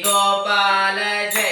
ગોપાલ જય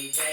baby.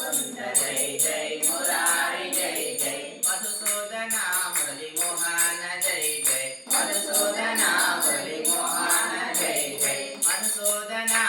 சுந்தர ஜெய் ஜெய் முராரி ஜெய் ஜெய் மதுசூதனா முரளி மோகன ஜெய் ஜெய் மதுசூதனா முரளி மோகன ஜெய் ஜெய் மதுசூதனா